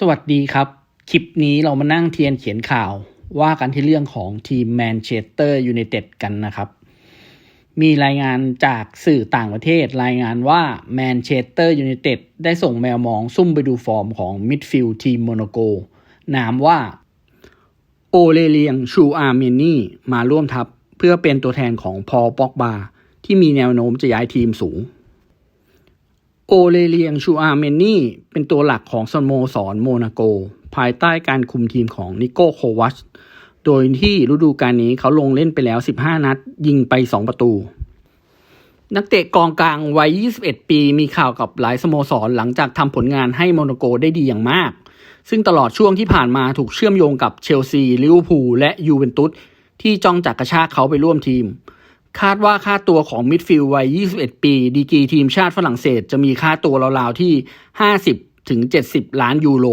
สวัสดีครับ คลิปนี้เรามานั่งเทียนเขียนข่าว ว่ากันที่เรื่องของทีมแมนเชสเตอร์ยูไนเต็ดกันนะครับ มีรายงานจากสื่อต่างประเทศ รายงานว่าแมนเชสเตอร์ยูไนเต็ดได้ส่งแมวมองซุ่มไปดูฟอร์มของมิดฟิลด์ทีมโมโนโก นามว่า โอเลเลียงชูอาร์เมนีมาร่วมทัพ เพื่อเป็นตัวแทนของพอลป็อกบาที่มีแนวโน้มจะย้ายทีมสูง โอเลเลียงชูอาร์เมนี่เป็นตัวหลักของสโมสรโมนาโก ภายใต้การคุมทีมของนิโก้โควัชโดยที่ฤดูกาลนี้เขาลงเล่นไปแล้ว 15 นัด ยิงไป 2 ประตู นักเตะกองกลางวัย 21 ปีมีข่าวกับหลายสโมสรหลังจากทำผลงานให้โมนาโกได้ดีอย่างมาก ซึ่งตลอดช่วงที่ผ่านมาถูกเชื่อมโยงกับเชลซี ลิเวอร์พูลและยูเวนตุสที่จ้องจักกระชากเขาไปร่วมทีม คาดว่าค่าตัวของมิดฟิลด์วัย 21 ปี ดีกรีทีมชาติฝรั่งเศสจะมีค่าตัวราวๆที่ 50 ถึง 70 ล้านยูโร